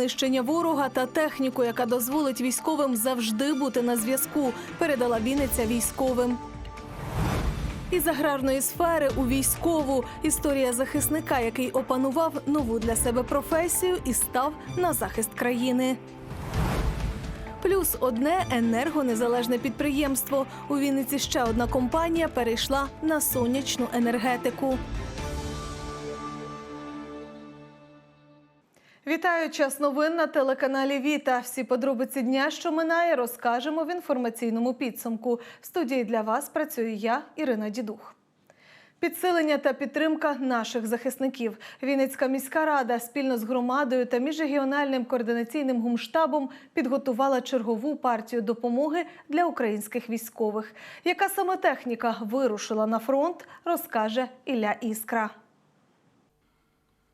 знищення ворога та техніку, яка дозволить військовим завжди бути на зв'язку, передала Вінниця військовим. Із аграрної сфери у військову історія захисника, який опанував нову для себе професію і став на захист країни. Плюс одне енергонезалежне підприємство. У Вінниці ще одна компанія перейшла на сонячну енергетику. Вітаю час новин на телеканалі Віта. Всі подробиці дня, що минає, розкажемо в інформаційному підсумку. В студії для вас працюю я, Ірина Дідух. Підсилення та підтримка наших захисників. Вінницька міська рада спільно з громадою та міжрегіональним координаційним гумштабом підготувала чергову партію допомоги для українських військових. Яка саме техніка вирушила на фронт, розкаже Ілля Іскра.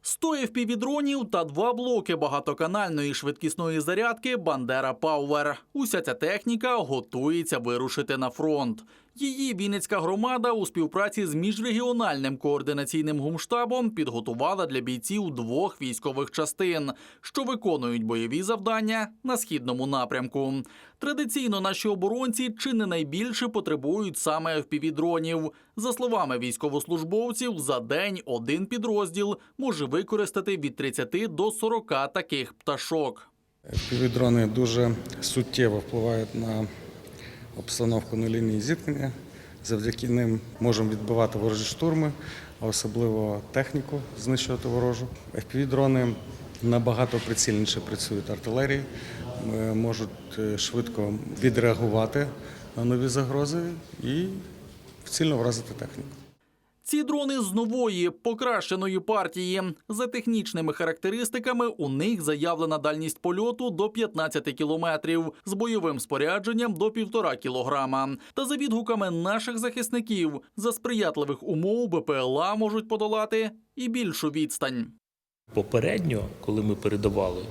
100 FPV-дронів та два блоки багатоканальної швидкісної зарядки Бандера Пауер. Уся ця техніка готується вирушити на фронт. Її Вінницька громада у співпраці з міжрегіональним координаційним гумштабом підготувала для бійців двох військових частин, що виконують бойові завдання на східному напрямку. Традиційно наші оборонці чи не найбільше потребують саме FPV-дронів. За словами військовослужбовців, за день один підрозділ може використати від 30 до 40 таких пташок. Півдрони дуже суттєво впливають на обстановку на лінії зіткнення. Завдяки ним можемо відбивати ворожі штурми, а особливо техніку знищувати ворожу. FPV-дрони набагато прицільніше працюють артилерії, можуть е, швидко відреагувати на нові загрози і вцільно вразити техніку. Ці дрони з нової покращеної партії. За технічними характеристиками у них заявлена дальність польоту до 15 кілометрів, з бойовим спорядженням до 1,5 кілограма. Та за відгуками наших захисників, за сприятливих умов БПЛА можуть подолати і більшу відстань. Попередньо, коли ми передавали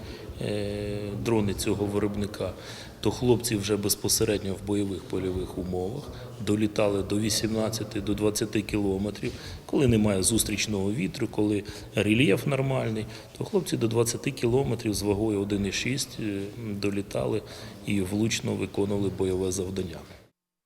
е, дрони цього виробника, то хлопці вже безпосередньо в бойових польових умовах долітали до 18 до 20 кілометрів. Коли немає зустрічного вітру, коли рельєф нормальний, то хлопці до 20 кілометрів з вагою 1,6 е, долітали і влучно виконували бойове завдання.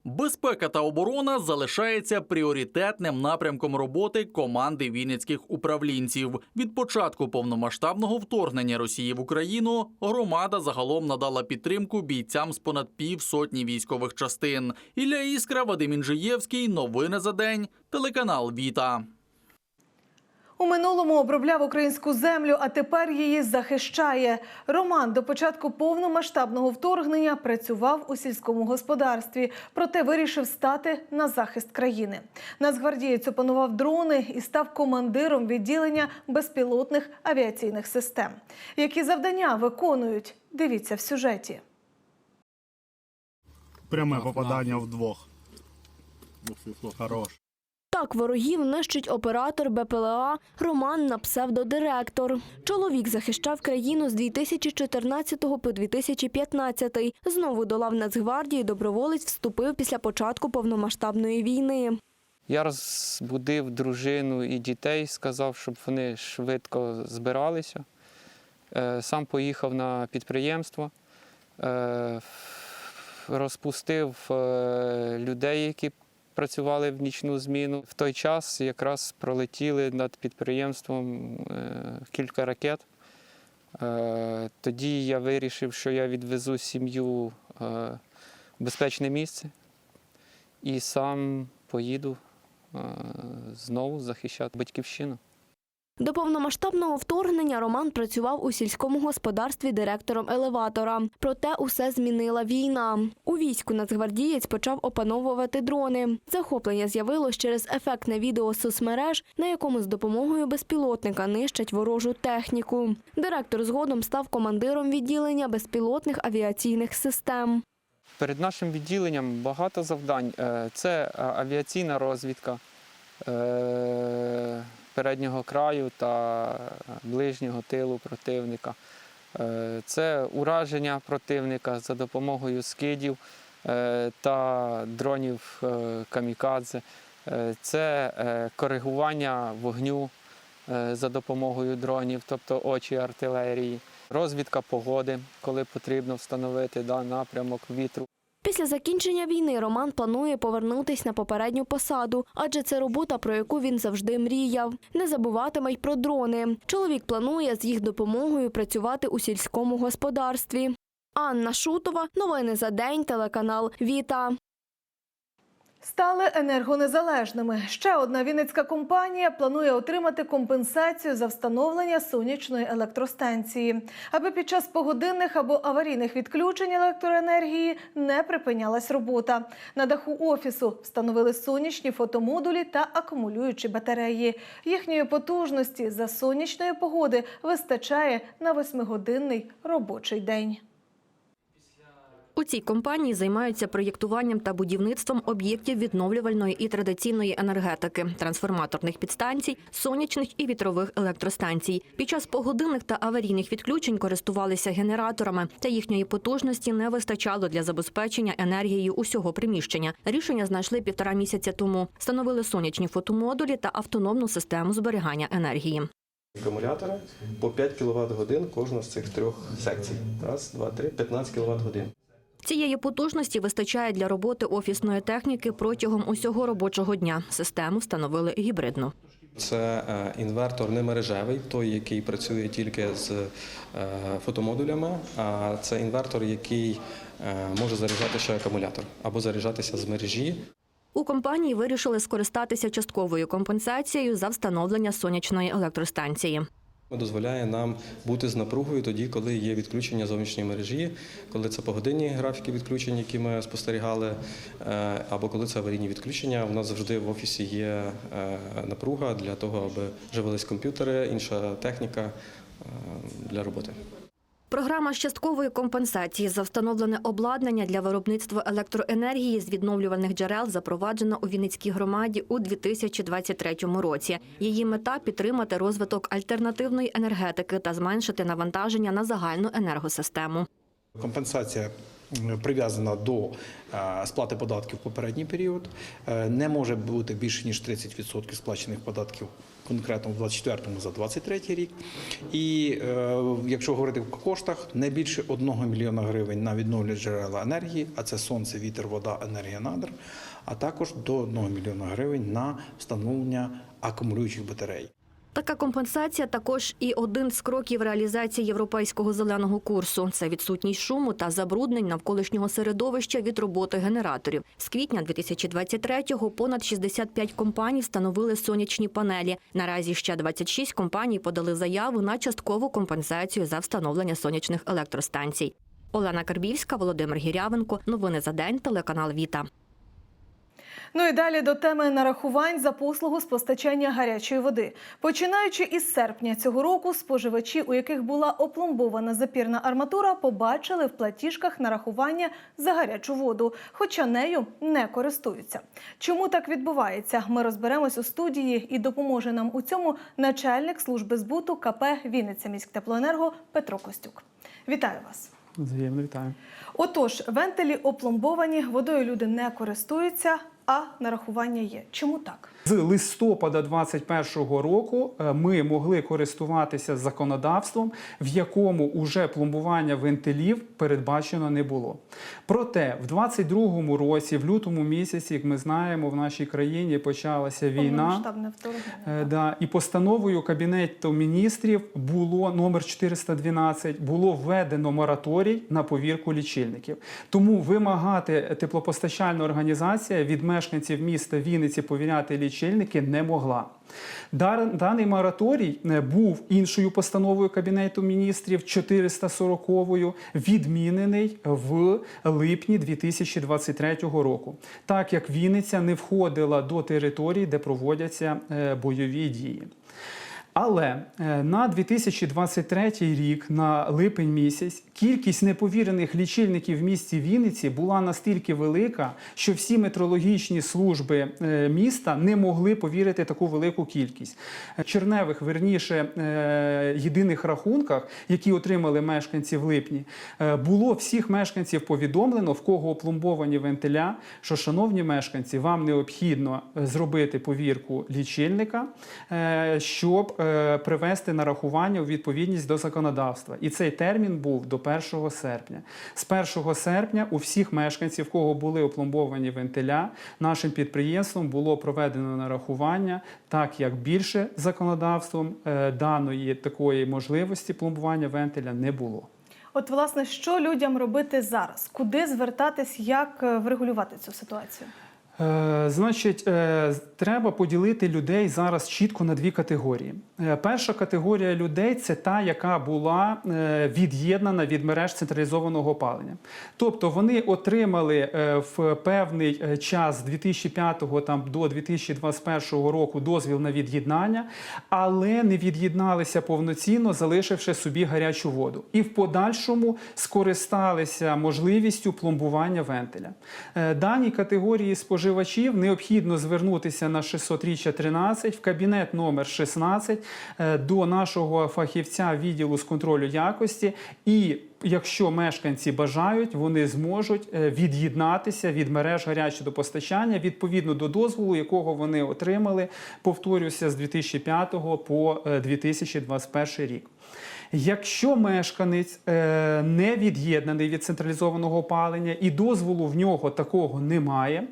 Безпека та оборона залишається пріоритетним напрямком роботи команди вінницьких управлінців. Від початку повномасштабного вторгнення Росії в Україну громада загалом надала підтримку бійцям з понад півсотні військових частин. Ілля Іскра, Вадим Інжиєвський. Новини за день. Телеканал Віта. У минулому обробляв українську землю, а тепер її захищає. Роман до початку повномасштабного вторгнення працював у сільському господарстві, проте вирішив стати на захист країни. Нацгвардієць опанував дрони і став командиром відділення безпілотних авіаційних систем. Які завдання виконують? Дивіться в сюжеті. Пряме попадання в двох. Хорош. Так ворогів нищить оператор БПЛА Роман на псевдодиректор. Чоловік захищав країну з 2014 по 2015. Знову до лав Нацгвардії доброволець вступив після початку повномасштабної війни. Я розбудив дружину і дітей, сказав, щоб вони швидко збиралися. Е, Сам поїхав на підприємство, е, розпустив е, людей, які працювали в нічну зміну. В той час якраз пролетіли над підприємством е, кілька ракет. Е, Тоді я вирішив, що я відвезу сім'ю е, в безпечне місце і сам поїду знову захищати батьківщину. До повномасштабного вторгнення Роман працював у сільському господарстві директором елеватора. Проте усе змінила війна. У війську нацгвардієць почав опановувати дрони. Захоплення з'явилось через ефектне відео соцмереж, на якому з допомогою безпілотника нищать ворожу техніку. Директор згодом став командиром відділення безпілотних авіаційних систем. Перед нашим відділенням багато завдань. Е, Це е, авіаційна розвідка е, переднього краю та ближнього тилу противника. Е, Це ураження противника за допомогою скидів е, та дронів е, камікадзе. Е, Це е, коригування вогню е, за допомогою дронів, тобто очі артилерії. Розвідка погоди, коли потрібно встановити да, напрямок вітру. Після закінчення війни Роман планує повернутись на попередню посаду, адже це робота, про яку він завжди мріяв. Не забуватиме й про дрони. Чоловік планує з їх допомогою працювати у сільському господарстві. Анна Шутова, новини за день, телеканал Віта. Стали енергонезалежними. Ще одна вінницька компанія планує отримати компенсацію за встановлення сонячної електростанції, аби під час погодинних або аварійних відключень електроенергії не припинялась робота. На даху офісу встановили сонячні фотомодулі та акумулюючі батареї. Їхньої потужності за сонячної погоди вистачає на восьмигодинний робочий день. У цій компанії займаються проєктуванням та будівництвом об'єктів відновлювальної і традиційної енергетики, трансформаторних підстанцій, сонячних і вітрових електростанцій. Під час погодинних та аварійних відключень користувалися генераторами, та їхньої потужності не вистачало для забезпечення енергією усього приміщення. Рішення знайшли півтора місяця тому. Встановили сонячні фотомодулі та автономну систему зберігання енергії. Акумулятори по 5 кВт годин кожна з цих трьох секцій. Раз, два, три, 15 кВт годин. Цієї потужності вистачає для роботи офісної техніки протягом усього робочого дня. Систему встановили гібридну. Це е, інвертор не мережевий, той, який працює тільки з е, фотомодулями, а це інвертор, який е, може заряджати ще акумулятор або заряджатися з мережі. У компанії вирішили скористатися частковою компенсацією за встановлення сонячної електростанції. Дозволяє нам бути з напругою тоді, коли є відключення зовнішньої мережі, коли це погодинні графіки відключень, які ми спостерігали, е, або коли це аварійні відключення. У нас завжди в офісі є е, напруга для того, аби живились комп'ютери, інша техніка е, для роботи. Програма часткової компенсації за встановлене обладнання для виробництва електроенергії з відновлювальних джерел запроваджена у Вінницькій громаді у 2023 році. Її мета підтримати розвиток альтернативної енергетики та зменшити навантаження на загальну енергосистему. Компенсація прив'язана до е, сплати податків в попередній період. Е, Не може бути більше ніж 30% сплачених податків конкретно в 24-му за 23 рік. І е, якщо говорити в коштах, не більше 1 мільйона гривень на відновлювальні джерела енергії, а це сонце, вітер, вода, енергія надр, а також до 1 мільйона гривень на встановлення акумулюючих батарей. Така компенсація також і один з кроків реалізації європейського зеленого курсу. Це відсутність шуму та забруднень навколишнього середовища від роботи генераторів. З квітня 2023-го понад 65 компаній встановили сонячні панелі. Наразі ще 26 компаній подали заяву на часткову компенсацію за встановлення сонячних електростанцій. Олена Карбівська, Володимир Гірявенко. Новини за день. Телеканал Віта. Ну і далі до теми нарахувань за послугу з постачання гарячої води. Починаючи із серпня цього року, споживачі, у яких була опломбована запірна арматура, побачили в платіжках нарахування за гарячу воду, хоча нею не користуються. Чому так відбувається? Ми розберемось у студії і допоможе нам у цьому начальник служби збуту КП Вінниця міськтеплоенерго Петро Костюк. Вітаю вас! Взаємно вітаю. Отож, вентилі опломбовані, водою люди не користуються, а нарахування є. Чому так? З листопада 2021 року е, ми могли користуватися законодавством, в якому уже пломбування вентилів передбачено не було. Проте в 2022 році, в лютому місяці, як ми знаємо, в нашій країні почалася війна. Е, Да, і постановою Кабінету міністрів було номер 412, було введено мораторій на повірку лічильників. Тому вимагати теплопостачальна організація від мешканців міста Вінниці повіряти лічильники не могла. Даний мораторій е, був іншою постановою Кабінету міністрів 440-ю відмінений в липні 2023 року, так як Вінниця не входила до територій, де проводяться е, бойові дії. Але е, на 2023 рік, на липень місяць, кількість неповірених лічильників в місті Вінниці була настільки велика, що всі метрологічні служби е, міста не могли повірити таку велику кількість. Е, Черневих, верніше, єдиних рахунках, які отримали мешканці в липні, було всіх мешканців повідомлено, в кого опломбовані вентиля, що, шановні мешканці, вам необхідно зробити повірку лічильника, щоб привести нарахування у відповідність до законодавства. І цей термін був до 1 серпня. З 1 серпня у всіх мешканців, кого були опломбовані вентиля, нашим підприємством було проведено нарахування, так як більше законодавством е, даної такої можливості пломбування вентиля не було. От, власне, що людям робити зараз? Куди звертатись, як е, врегулювати цю ситуацію? Е, Значить, е, треба поділити людей зараз чітко на дві категорії. Е, Перша категорія людей це та, яка була від'єднана від мереж централізованого опалення. Тобто вони отримали в певний час з 2005 там, до 2021 року дозвіл на від'єднання, але не від'єдналися повноцінно, залишивши собі гарячу воду. І в подальшому скористалися можливістю пломбування вентиля. Даній категорії споживачів необхідно звернутися на 600 річчя 13 в кабінет номер 16 е, до нашого фахівця відділу з контролю якості і. Якщо мешканці бажають, вони зможуть е, від'єднатися від мереж гарячого водопостачання відповідно до дозволу, якого вони отримали, повторюся, з 2005 по е, 2021 рік. Якщо мешканець е, не від'єднаний від централізованого опалення і дозволу в нього такого немає,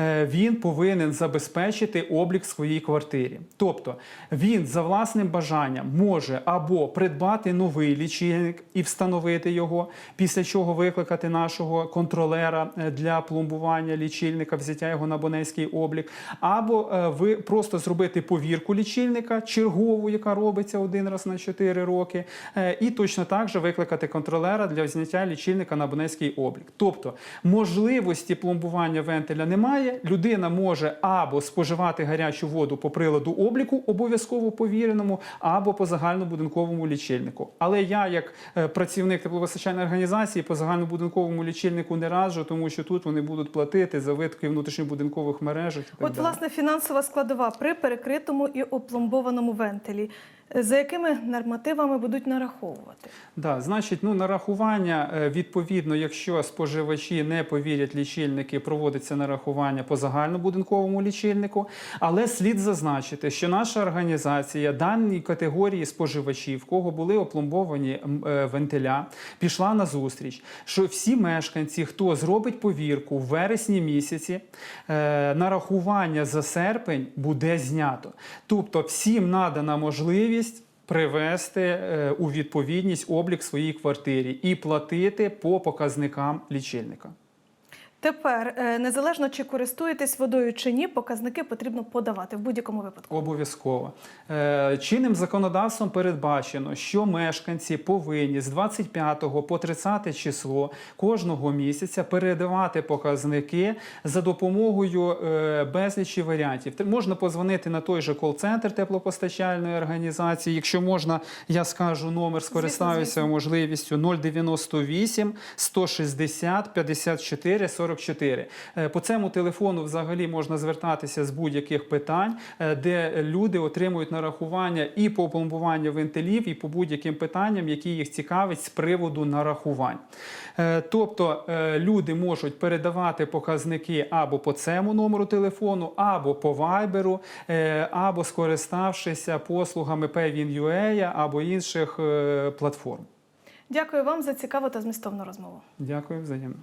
е, він повинен забезпечити облік своїй квартирі. Тобто він за власним бажанням може або придбати новий лічильник і встановити його, після чого викликати нашого контролера е, для пломбування лічильника, взяття його на абонентський облік, або е, ви просто зробити повірку лічильника чергову, яка робиться один раз на 4 роки, і точно так же викликати контролера для зняття лічильника на абонентський облік. Тобто можливості пломбування вентиля немає. Людина може або споживати гарячу воду по приладу обліку, обов'язково повіреному, або по загальнобудинковому лічильнику. Але я, як е, працівник теплопостачальної організації, по загальнобудинковому лічильнику не раджу, тому що тут вони будуть платити за витки внутрішньобудинкових мережах. І так От, далі. власне, фінансова складова при перекритому і опломбованому вентилі. За якими нормативами будуть нараховувати? Да, значить, ну нарахування е, відповідно, якщо споживачі не повірять лічильники, проводиться нарахування по загальнобудинковому лічильнику. Але слід зазначити, що наша організація даній категорії споживачів, кого були опломбовані е, вентиля, пішла на зустріч, що всі мешканці, хто зробить повірку в вересні місяці, е, нарахування за серпень буде знято. Тобто всім надана можливість привести е, у відповідність облік своїй квартирі і платити по показникам лічильника. Тепер, е, незалежно чи користуєтесь водою чи ні, показники потрібно подавати в будь-якому випадку. Обов'язково. Е, Чинним законодавством передбачено, що мешканці повинні з 25 по 30 число кожного місяця передавати показники за допомогою е, безлічі варіантів. Можна позвонити на той же кол-центр теплопостачальної організації. Якщо можна, я скажу номер, скористаюся звісно. можливістю 098 160 54 44. Е, По цьому телефону взагалі можна звертатися з будь-яких питань, е, де люди отримують нарахування і по пломбуванню вентилів, і по будь-яким питанням, які їх цікавить з приводу нарахувань. Е, Тобто люди можуть передавати показники або по цьому номеру телефону, або по вайберу, або скориставшися послугами Payvin.ua або інших платформ. Дякую вам за цікаву та змістовну розмову. Дякую взаємно.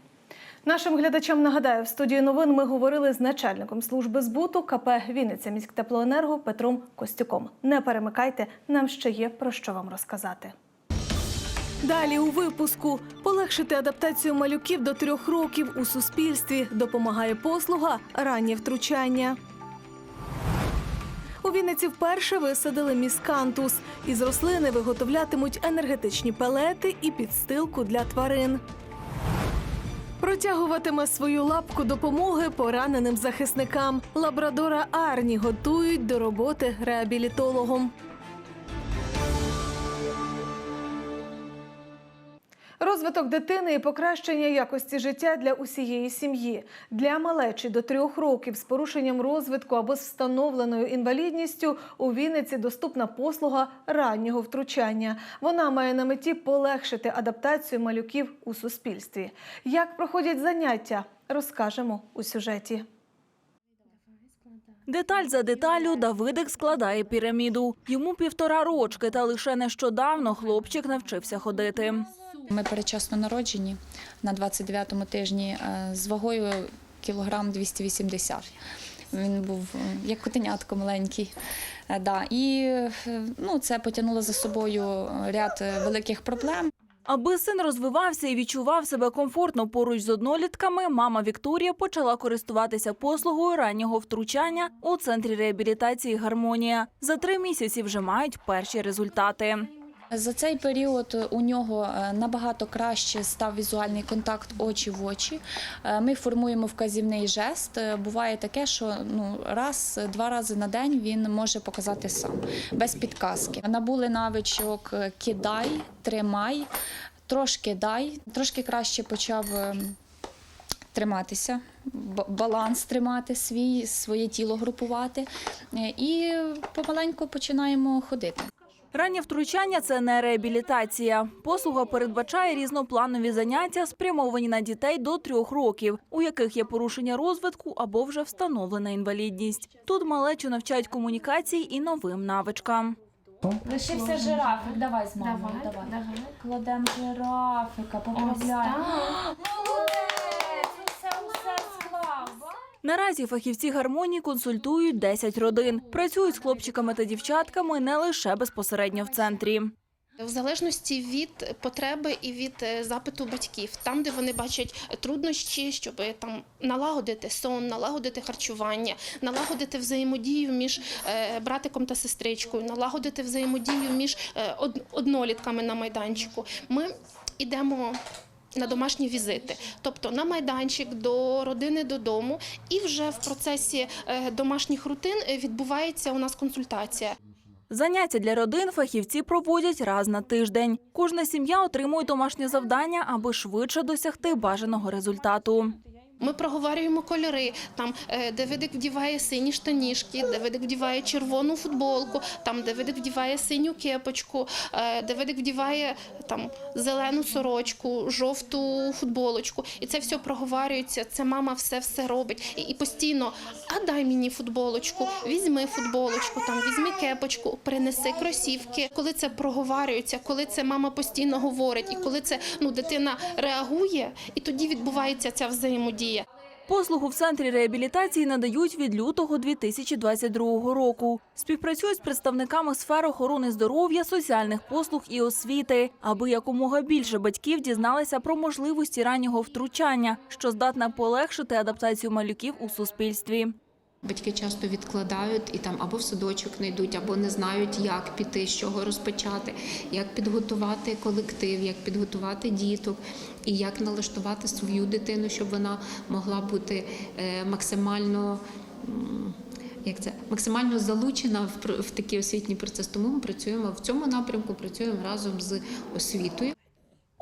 Нашим глядачам нагадаю, в студії новин ми говорили з начальником служби збуту КП Вінниця міськтеплоенерго Петром Костюком. Не перемикайте, нам ще є про що вам розказати. Далі у випуску полегшити адаптацію малюків до трьох років у суспільстві допомагає послуга раннє втручання. У Вінниці вперше висадили міскантус. Із рослини виготовлятимуть енергетичні пелети і підстилку для тварин. Протягуватиме свою лапку допомоги пораненим захисникам. Лабрадора Арні готують до роботи реабілітологом. Розвиток дитини і покращення якості життя для усієї сім'ї. Для малечі до трьох років з порушенням розвитку або з встановленою інвалідністю у Вінниці доступна послуга раннього втручання. Вона має на меті полегшити адаптацію малюків у суспільстві. Як проходять заняття, розкажемо у сюжеті. Деталь за деталю Давидик складає піраміду. Йому півтора рочки, та лише нещодавно хлопчик навчився ходити. Ми передчасно народжені на 29-му тижні е, з вагою кілограм 280. Він був е, як котенятко маленький. Е, Да. І ну, це потягнуло за собою ряд великих проблем. Аби син розвивався і відчував себе комфортно поруч з однолітками, мама Вікторія почала користуватися послугою раннього втручання у центрі реабілітації Гармонія. За три місяці вже мають перші результати. За цей період у нього е, набагато краще став візуальний контакт очі в очі. Е, Ми формуємо вказівний жест. Е, Буває таке, що ну раз, два рази на день він може показати сам без підказки. Набули навичок е, кидай, тримай, трошки дай, трошки краще почав. е, Триматися, баланс тримати свій, своє тіло групувати Е, і помаленьку починаємо ходити. Раннє втручання це не реабілітація. Послуга передбачає різнопланові заняття, спрямовані на дітей до трьох років, у яких є порушення розвитку або вже встановлена інвалідність. Тут малечу навчають комунікації і новим навичкам. Лишився жирафик. Давай з мамою. Давай. Кладемо жирафика, поправляємо. Молодець! Усе, усе склав. Наразі фахівці гармонії консультують 10 родин. Працюють з хлопчиками та дівчатками не лише безпосередньо в центрі. В залежності від потреби і від е, запиту батьків, там, де вони бачать труднощі, щоб там налагодити сон, налагодити харчування, налагодити взаємодію між е, братиком та сестричкою, налагодити взаємодію між е, однолітками на майданчику. Ми йдемо. На домашні візити, тобто на майданчик до родини додому, і вже в процесі е, домашніх рутин е, відбувається у нас консультація. Заняття для родин фахівці проводять раз на тиждень. Кожна сім'я отримує домашнє завдання, аби швидше досягти бажаного результату. Ми проговорюємо кольори, там, е, де видик вдіває сині штанішки, де видик вдіває червону футболку, там, де видик вдіває синю кепочку, е, де видик вдіває там, зелену сорочку, жовту футболочку. І це все проговорюється, це мама все-все робить. І, і постійно, а дай мені футболочку, візьми футболочку, там, візьми кепочку, принеси кросівки. Коли це проговорюється, коли це мама постійно говорить, і коли це ну, дитина реагує, і тоді відбувається ця взаємодія. Послугу в центрі реабілітації надають від лютого 2022 року. Співпрацюють з представниками сфер охорони здоров'я, соціальних послуг і освіти, аби якомога більше батьків дізналися про можливості раннього втручання, що здатна полегшити адаптацію малюків у суспільстві. Батьки часто відкладають і там або в садочок не йдуть, або не знають, як піти, з чого розпочати, як підготувати колектив, як підготувати діток і як налаштувати свою дитину, щоб вона могла бути е, максимально. Як це максимально залучена в, в такий освітній процес. Тому ми працюємо в цьому напрямку, працюємо разом з освітою.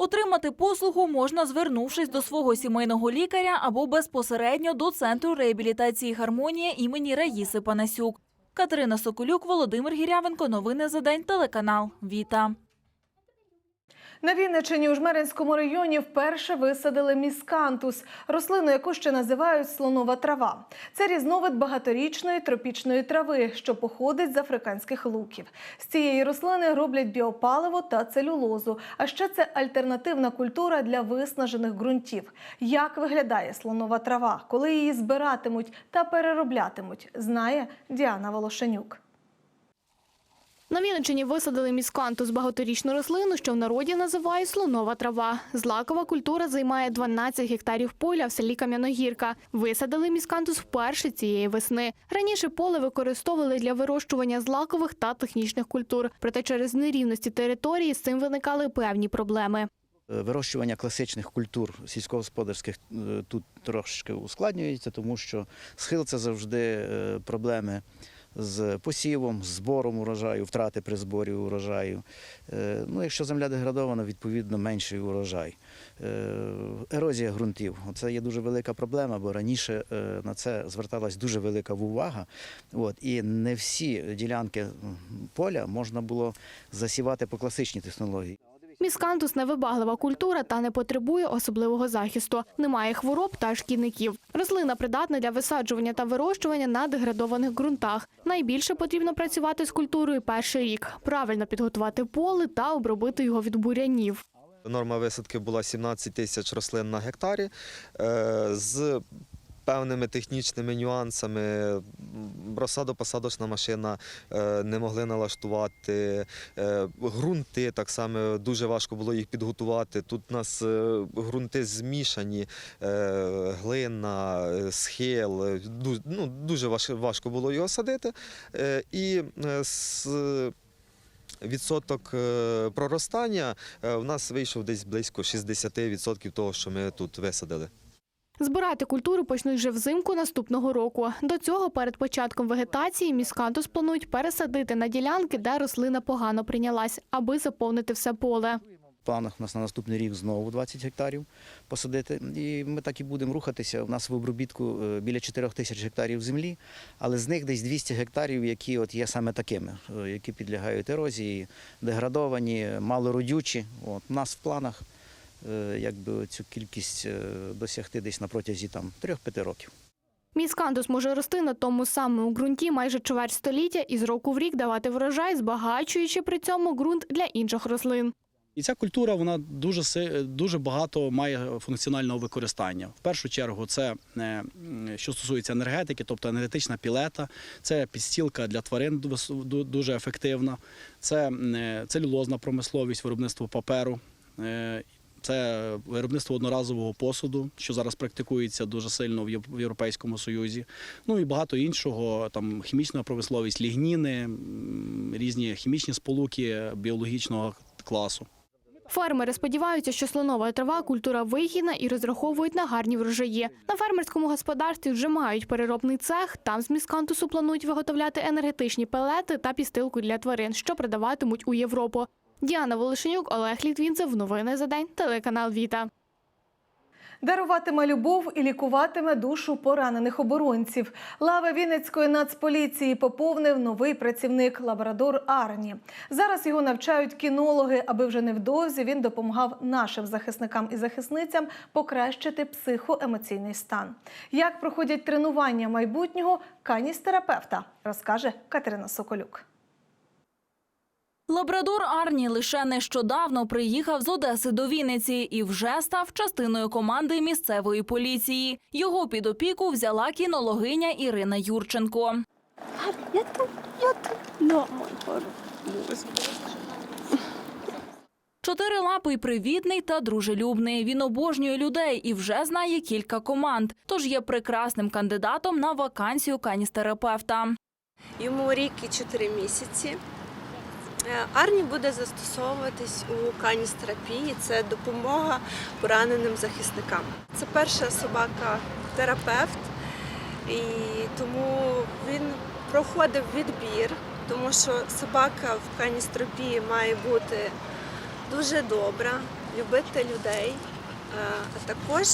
Отримати послугу можна, звернувшись до свого сімейного лікаря або безпосередньо до центру реабілітації гармонія імені Раїси Панасюк. Катерина Соколюк, Володимир Гірявенко. Новини за день. Телеканал Віта. На Вінниччині у Жмеринському районі вперше висадили міскантус – рослину, яку ще називають слонова трава. Це різновид багаторічної тропічної трави, що походить з африканських луків. З цієї рослини роблять біопаливо та целюлозу. А ще це альтернативна культура для виснажених ґрунтів. Як виглядає слонова трава, коли її збиратимуть та перероблятимуть, знає Діана Волошенюк. На Вінниччині висадили міскантус – багаторічну рослину, що в народі називають слонова трава. Злакова культура займає 12 гектарів поля в селі Кам'яногірка. Висадили міскантус вперше цієї весни. Раніше поле використовували для вирощування злакових та технічних культур. Проте через нерівності території з цим виникали певні проблеми. Е, Вирощування класичних культур сільськогосподарських е, тут трошки ускладнюється, тому що схил це завжди е, проблеми з посівом, з збором урожаю, втрати при зборі урожаю. Е, Ну, якщо земля деградована, відповідно менший урожай. Е, Ерозія ґрунтів це є дуже велика проблема, бо раніше е, на це зверталась дуже велика увага. От, і не всі ділянки поля можна було засівати по класичній технології. Міскантус невибаглива культура та не потребує особливого захисту. Немає хвороб та шкідників. Рослина придатна для висаджування та вирощування на деградованих ґрунтах. Найбільше потрібно працювати з культурою перший рік, правильно підготувати поле та обробити його від бурянів. Норма висадки була 17 тисяч рослин на гектарі. Е, З певними технічними нюансами розсадо-посадочна машина е, не могли налаштувати. Е, Грунти так само дуже важко було їх підготувати. Тут у нас е, ґрунти змішані, е, глина, е, схил. е, Ну, дуже важко було його садити. Е, І е, з Відсоток е, проростання е, в нас вийшов десь близько 60% того, що ми тут висадили. Збирати культуру почнуть вже взимку наступного року. До цього перед початком вегетації міскантус планують пересадити на ділянки, де рослина погано прийнялась, аби заповнити все поле. В планах у нас на наступний рік знову 20 гектарів посадити. І ми так і будемо рухатися. У нас в обробітку е, біля 4 тисяч гектарів землі, але з них десь 200 гектарів, які от є саме такими, е, які підлягають ерозії, деградовані, малородючі. От, у нас в планах якби цю кількість е, досягти десь на протязі там 3-5 років. Міскантус може рости на тому самому ґрунті майже чверть століття і з року в рік давати врожай, збагачуючи при цьому ґрунт для інших рослин. І ця культура вона дуже дуже багато має функціонального використання. В першу чергу, це е, що стосується енергетики, тобто енергетична пілета, це підстілка для тварин дуже ефективна, це е, целюлозна промисловість, виробництво паперу. Це виробництво одноразового посуду, що зараз практикується дуже сильно в Єв- Європейському Союзі. Ну і багато іншого, там хімічна промисловість, лігніни, різні хімічні сполуки біологічного класу. Фермери сподіваються, що слонова трава культура вигідна і розраховують на гарні врожаї. На фермерському господарстві вже мають переробний цех. Там з міскантусу планують виготовляти енергетичні пелети та пістилку для тварин, що продаватимуть у Європу. Діана Волошенюк, Олег Літвінцев. Новини за день. Телеканал Віта. Даруватиме любов і лікуватиме душу поранених оборонців. Лави Вінницької нацполіції поповнив новий працівник лабрадор Арні. Зараз його навчають кінологи, аби вже невдовзі він допомагав нашим захисникам і захисницям покращити психоемоційний стан. Як проходять тренування майбутнього каністерапевта, розкаже Катерина Соколюк. Лабрадор Арні лише нещодавно приїхав з Одеси до Вінниці і вже став частиною команди місцевої поліції. Його під опіку взяла кінологиня Ірина Юрченко. Я тут, я тут. Ну. Чотирилапий привітний та дружелюбний. Він обожнює людей і вже знає кілька команд. Тож є прекрасним кандидатом на вакансію каністерапевта. Йому рік і 4 місяці. Е, Арні буде застосовуватись у каністерапії. Це допомога пораненим захисникам. Це перша собака-терапевт, і тому він проходив відбір, тому що собака в каністерапії має бути дуже добра, любити людей, е, а також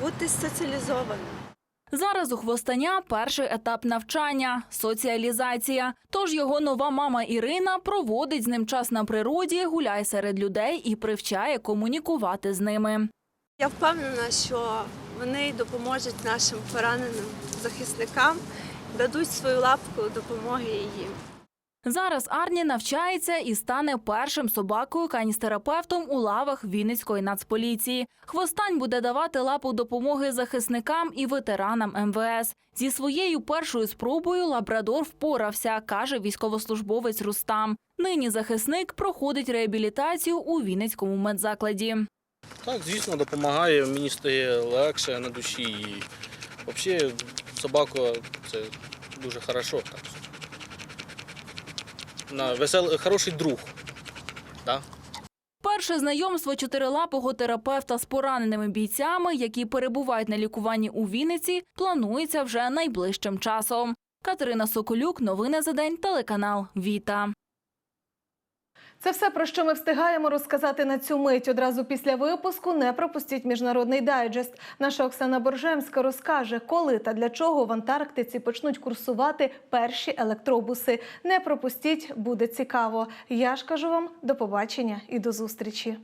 бути соціалізованим. Зараз у хвостаня перший етап навчання соціалізація. Тож його нова мама Ірина проводить з ним час на природі, гуляє серед людей і привчає комунікувати з ними. Я впевнена, що вони допоможуть нашим пораненим захисникам, дадуть свою лапку допомоги їм. Зараз Арні навчається і стане першим собакою каністерапевтом у лавах Вінницької нацполіції. Хвостань буде давати лапу допомоги захисникам і ветеранам МВС. Зі своєю першою спробою лабрадор впорався, каже військовослужбовець Рустам. Нині захисник проходить реабілітацію у Вінницькому медзакладі. Так, звісно, допомагає, мені стає легше на душі. І взагалі собака це дуже хорошо. На весел... Хороший друг. Да? Перше знайомство чотирилапого терапевта з пораненими бійцями, які перебувають на лікуванні у Вінниці, планується вже найближчим часом. Катерина Соколюк, новини за день, телеканал Віта. Це все про що ми встигаємо розказати на цю мить. Одразу після випуску не пропустіть міжнародний дайджест. Наша Оксана Боржемська розкаже, коли та для чого в Антарктиці почнуть курсувати перші електробуси. Не пропустіть, буде цікаво. Я ж кажу вам до побачення і до зустрічі.